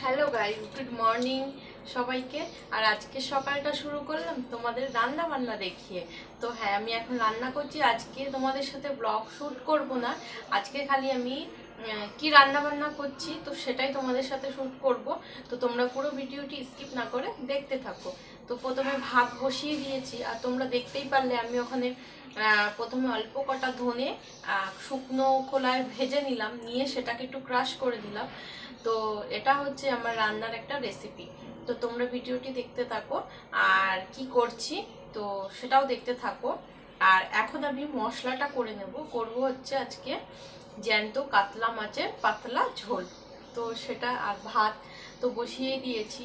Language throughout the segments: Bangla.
হ্যালো গাইজ গুড মর্নিং সবাইকে। আর আজকে সকালটা শুরু করলাম তোমাদের রান্না বান্না দেখিয়ে। তো হ্যাঁ আমি এখন রান্না করছি। আজকে তোমাদের সাথে ব্লগ শ্যুট করব না। আজকে খালি আমি কি রান্না বান্না করছি তো সেটাই তোমাদের সাথে শ্যুট করব। তো তোমরা পুরো ভিডিওটি স্কিপ না করে দেখতে থাকো। তো প্রথমে ভাত বসিয়ে দিয়েছি, আর তোমরা দেখতেই পারলে আমি ওখানে প্রথমে অল্প কটা ধনে শুকনো খোলায় ভেজে নিলাম, নিয়ে সেটাকে একটু ক্রাশ করে দিলাম। তো এটা হচ্ছে আমার রান্নার একটা রেসিপি তো তোমরা ভিডিওটি দেখতে থাকো, আর কি করছি, তো সেটাও দেখতে থাকো। আর এখন আমি মশলাটা করে নেব, করব হচ্ছে আজকে জ্যান্ত কাতলা মাছের পাতলা ঝোল। তো সেটা আর ভাত তো বসিয়ে দিয়েছি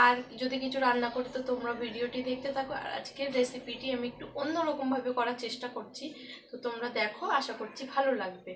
আর যদি কিছু রান্না করতে তোমরা ভিডিওটি দেখতে থাকো। আর আজকের রেসিপিটি আমি একটু অন্যরকমভাবে করার চেষ্টা করছি। তো তোমরা দেখো, আশা করছি ভালো লাগবে।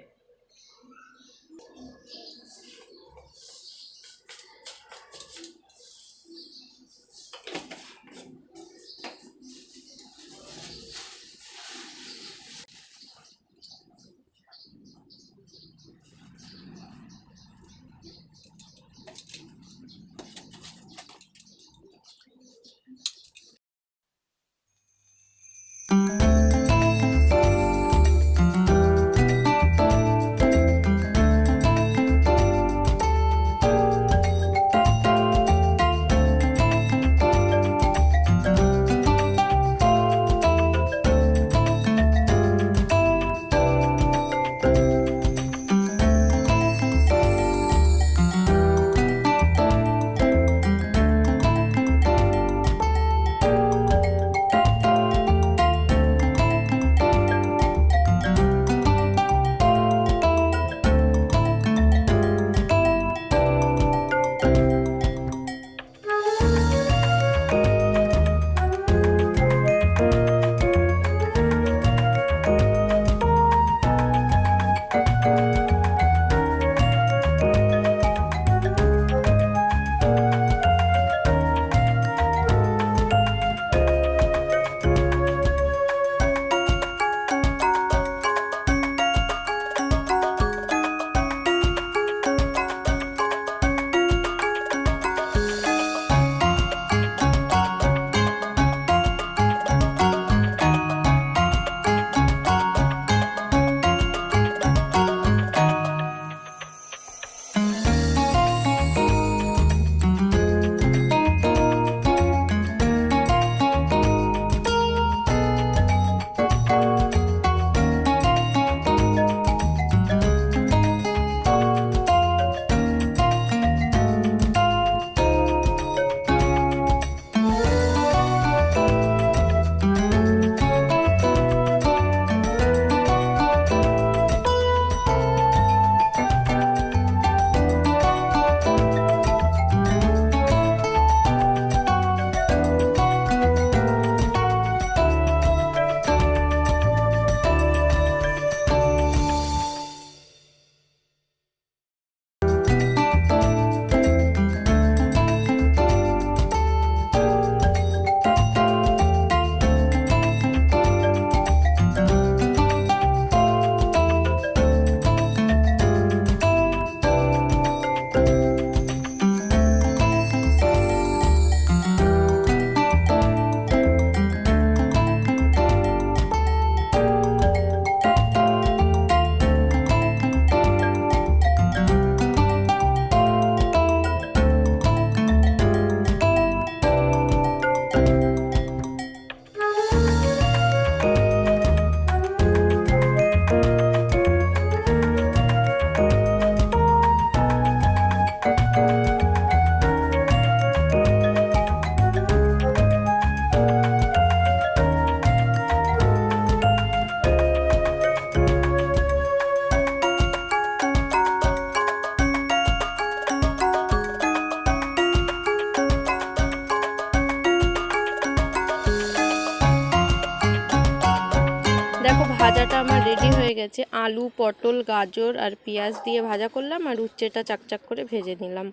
গেছে আলু, পটল, গাজর আর পেঁয়াজ দিয়ে ভাজা করলাম আর উচ্ছেটা চাকচাক করে ভেজে নিলাম।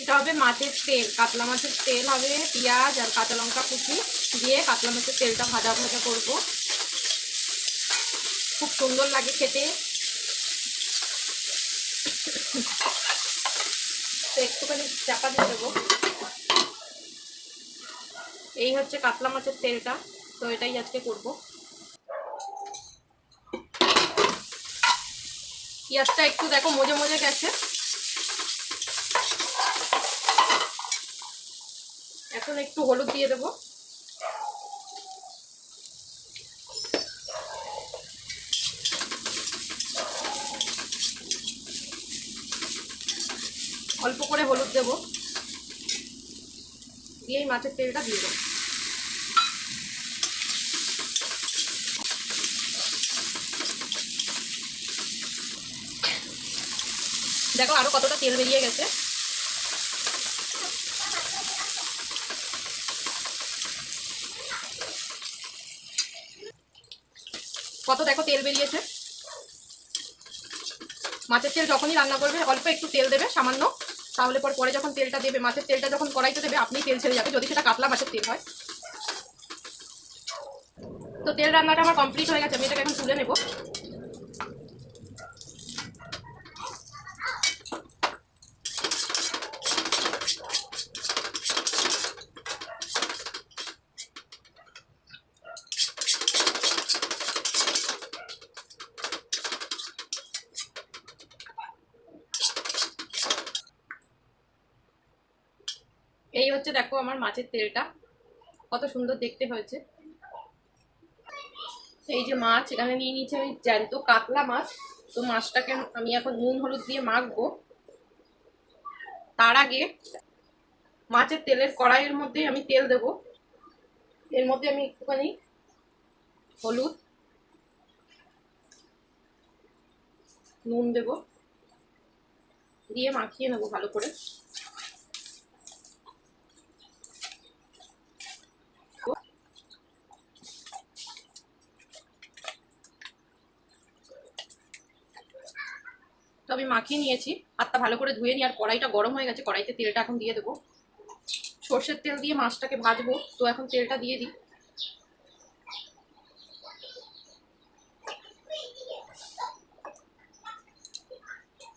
এটা হবে মাছের তেল। কাতলা মাছের তেল হবে পেঁয়াজ আর কাঁচা লঙ্কা কুচি দিয়ে কাতলা মাছের তেলটা ভাজা ভাজা করব। খুব সুন্দর লাগে খেতে। তো একটুখানি চাপা দিয়ে দেবো। এই হচ্ছে কাতলা মাছের তেলটা। তো এটাই আজকে করব। পেঁয়াজটা একটু দেখো, মজে মজে গেছে। এখন একটু হলুদ দিয়ে দেবো। অল্প করে হলুদ দেবো। দিয়ে এই মাছের তেলটা দিয়ে দেবো। দেখো আরও কতটা তেল বেরিয়ে গেছে। কত দেখো তেল বেরিয়েছে? মাছের তেল যখনই রান্না করবে, অল্প একটু তেল দেবে, সামান্য। তাহলে পর, পরে যখন তেলটা দেবে, মাছের তেলটা যখন কড়াইতে দেবে আপনি তেল ছেড়ে যাবে, যদি সেটা কাতলা মাছের তেল হয়। তো তেল রান্নাটা আমার কমপ্লিট হয়ে গেছে, আমি এটাকে এখন তুলে নেব এই হচ্ছে দেখো আমার মাছের তেলটা, কত সুন্দর দেখতে হয়েছে। এই যে মাছ, এখানে নিয়ে নিয়েছি আমি জ্যান্ত কাতলা মাছ। তো মাছটাকে আমি এখন নুন, হলুদ দিয়ে মাখবো। তার আগে মাছের তেলের কড়াইয়ের মধ্যে আমি তেল দেব। এর মধ্যে আমি একটুখানি হলুদ, নুন দেব। দিয়ে মাখিয়ে নেব ভালো করে। তো আমি মাখিয়ে নিয়েছি। হাতটা ভালো করে ধুয়ে নিয়ে আর কড়াইটা গরম হয়ে গেছে, কড়াইতে তেলটা এখন দিয়ে দেবো। সর্ষের তেল দিয়ে মাছটাকে ভাজবো, তো এখন তেলটা দিয়ে দিই।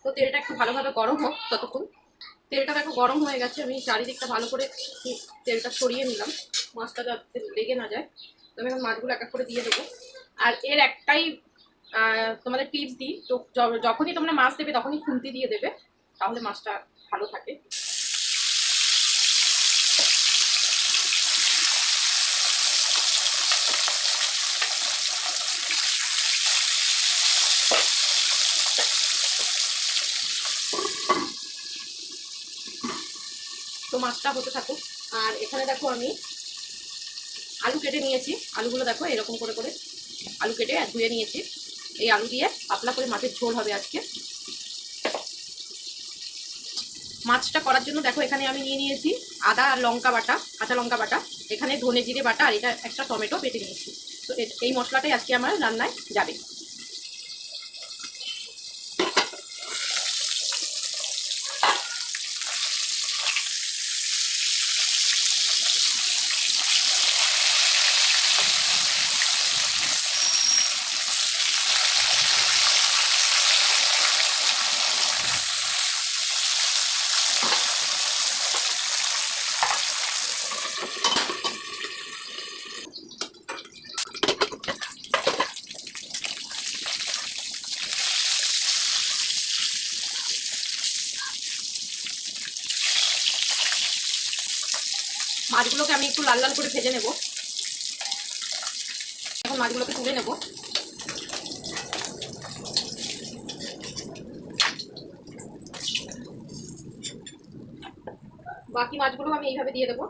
তো তেলটা একটু ভালোভাবে গরম হোক ততক্ষণ। তেলটা দেখো গরম হয়ে গেছে, আমি চারিদিকটা ভালো করে তেলটা সরিয়ে নিলাম। মাছটা যাতে লেগে না যায়, তো আমি এখন মাছগুলো এক এক করে দিয়ে দেবো। আর এর একটাই তোমাদের টিপস দিই। তো যখনই তোমরা মাছ দেবে, তখনই খুন্তি দিয়ে দেবে। তাহলে মাছটা ভালো থাকে। তো মাছটা হতে থাকুক। আর এখানে দেখো আমি আলু কেটে নিয়েছি। আলুগুলো দেখো এরকম করে করে আলু কেটে ধুয়ে নিয়েছি। এই আলু দিয়ে পাতলা করে মাছের ঝোল হবে আজকে। মাছটা করার জন্য দেখো এখানে আমি নিয়ে নিয়েছি আদা আর লঙ্কা বাটা, কাঁচা লঙ্কা বাটা, এখানে ধনে জিরে বাটা আর এটা একটা টমেটো পেটে নিয়েছি। তো এই মশলাটাই আজকে আমার রান্নায় যাবে। মাছগুলোকে আমি একটু লাল লাল করে ভেজে নেব। এখন মাছগুলোকে তুলে নেব। বাকি মাছগুলো আমি এইভাবে দিয়ে দেবো।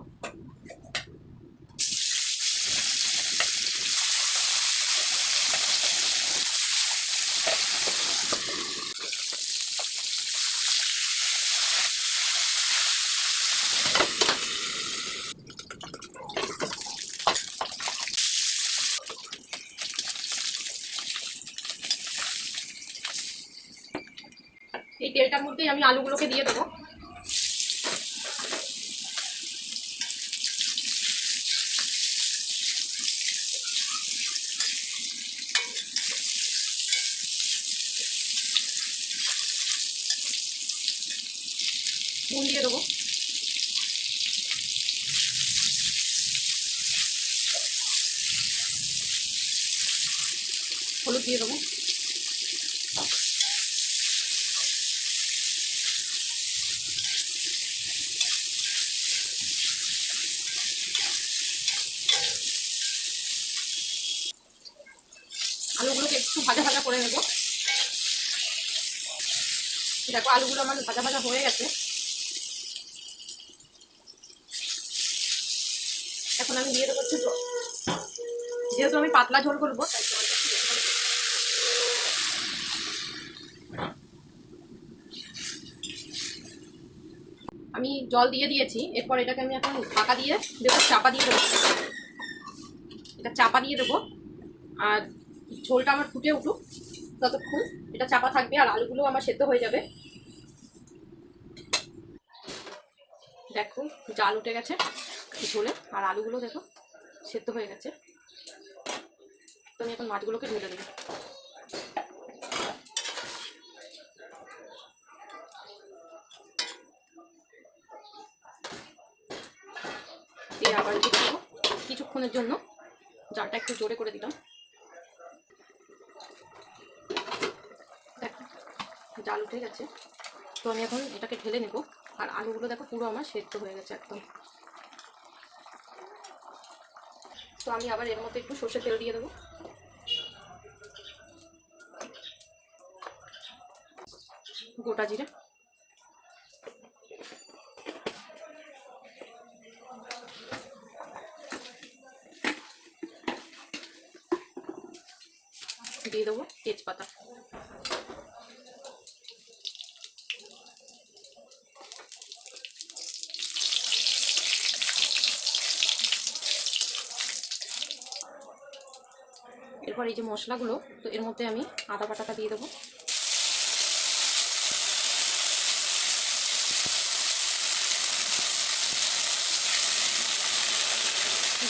তেলটার মধ্যেই আমি আলুগুলোকে দিয়ে দেবো। নুন দিয়ে দেবো। হলুদ দিয়ে দেবো আলুগুলোকে একটু ভাজা ভাজা করে নেব দেখো, আলুগুলো আমার ভাজা ভাজা হয়ে গেছে। এখন আমি দিয়ে দেবো জল। যেহেতু আমি পাতলা ঝোল করব। আমি জল দিয়ে দিয়েছি, এরপর এটাকে আমি এখন ঢাকা দিয়ে দেবো, চাপা দিয়ে দেবো। এটা চাপা দিয়ে দেবো, আর ঝোলটা আমার ফুটে উঠুক ততক্ষণ। এটা চাপা থাকবে, আর আলুগুলো আমার সেদ্ধ হয়ে যাবে। দেখো, জাল উঠে গেছে ঝোলে। আর আলুগুলো দেখো, সেদ্ধ হয়ে গেছে। তো আমি এখন মাছগুলোকে ঢেলে দেবো। আবার কিছুক্ষণের জন্য। জালটা একটু জোরে করে দিলাম। দেখো, জাল উঠে গেছে। তো আমি এখন এটাকে ঢেলে নেব। আর আলুগুলো দেখো পুরো আমার সেদ্ধ হয়ে গেছে একদম। তো আমি আবার এর মধ্যে একটু সর্ষের তেল দিয়ে দেবো। গোটা জিরে। দিয়ে দেবো তেজপাতা। এরপর এই যে মশলাগুলো, তো এর মধ্যে আমি আদা বাটাটা দিয়ে দেবো।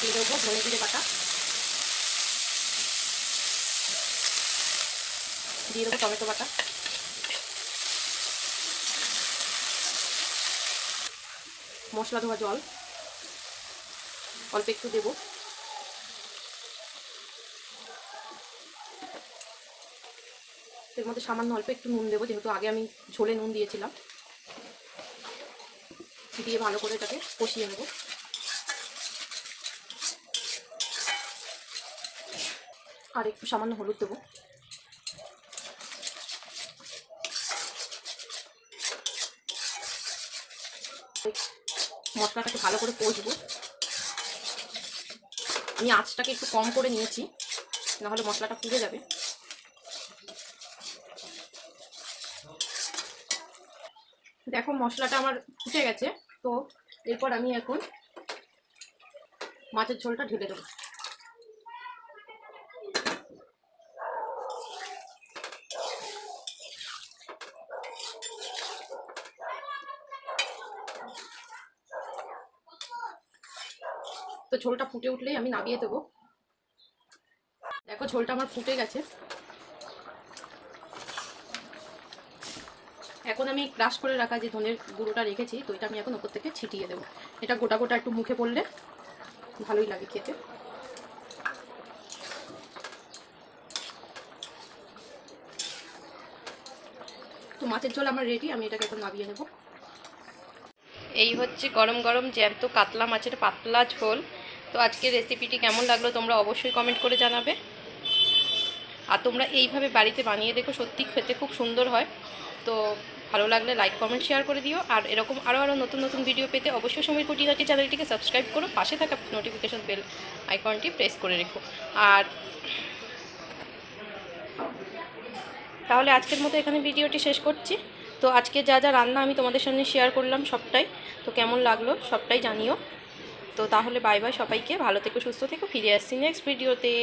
দিয়ে দেবো ধনে জিরে বাটা। দিয়ে দেবো টমেটো বাটা। মশলা ধোয়া জল। অল্প একটু দেবো। এর মধ্যে সামান্য অল্প একটু নুন দেবো, যেহেতু আগে আমি ঝোলে নুন দিয়েছিলাম। দিয়ে ভালো করে এটাকে কষিয়ে নেব। আর একটু সামান্য হলুদ দেবো। মশলাটাকে ভালো করে কষবো। আমি আঁচটাকে একটু কম করে নিয়েছি, নাহলে মশলাটা পুড়ে যাবে। দেখো মশলাটা আমার ফুটে গেছে, তো এরপর আমি এখন মাছের ঝোলটা ঢেলে দেবো। তো ঝোলটা ফুটে উঠলেই আমি নামিয়ে দেবো। দেখো ঝোলটা আমার ফুটে গেছে। এখন আমি ক্রাশ করে রাখা যে ধনের গুঁড়োটা রেখেছি, তো এটা আমি এখন ওপর থেকে ছিটিয়ে দেবো। এটা গোটা গোটা একটু মুখে পড়লে ভালোই লাগে খেতে। তো মাছের ঝোল আমার রেডি আমি এটাকে এখন নামিয়ে নেব। এই হচ্ছে গরম গরম জ্যান্ত কাতলা মাছের পাতলা ঝোল। তো আজকের রেসিপিটি কেমন লাগল তোমরা অবশ্যই কমেন্ট করে জানাবে। আর তোমরা এইভাবে বাড়িতে বানিয়ে দেখো, সত্যি খেতে খুব সুন্দর হয়। তো ভালো লাগলে লাইক কমেন্ট শেয়ার করে দিও। আর এরকম আরও আরও নতুন নতুন ভিডিও পেতে অবশ্যই সময় কুটিনাটি চ্যানেলটিকে সাবস্ক্রাইব করো। পাশে থাকা নোটিফিকেশন বেল আইকনটি প্রেস করে রেখো। আর তাহলে আজকের মতো এখানে ভিডিওটি শেষ করছি। তো আজকে যা যা রান্না আমি তোমাদের সামনে শেয়ার করলাম সবটাই। তো কেমন লাগল সবটাই জানিও। তো তাহলে বাই বাই সবাইকে। ভালো থেকো, সুস্থ থেকো। ফিরে আসছি নেক্সট ভিডিওতে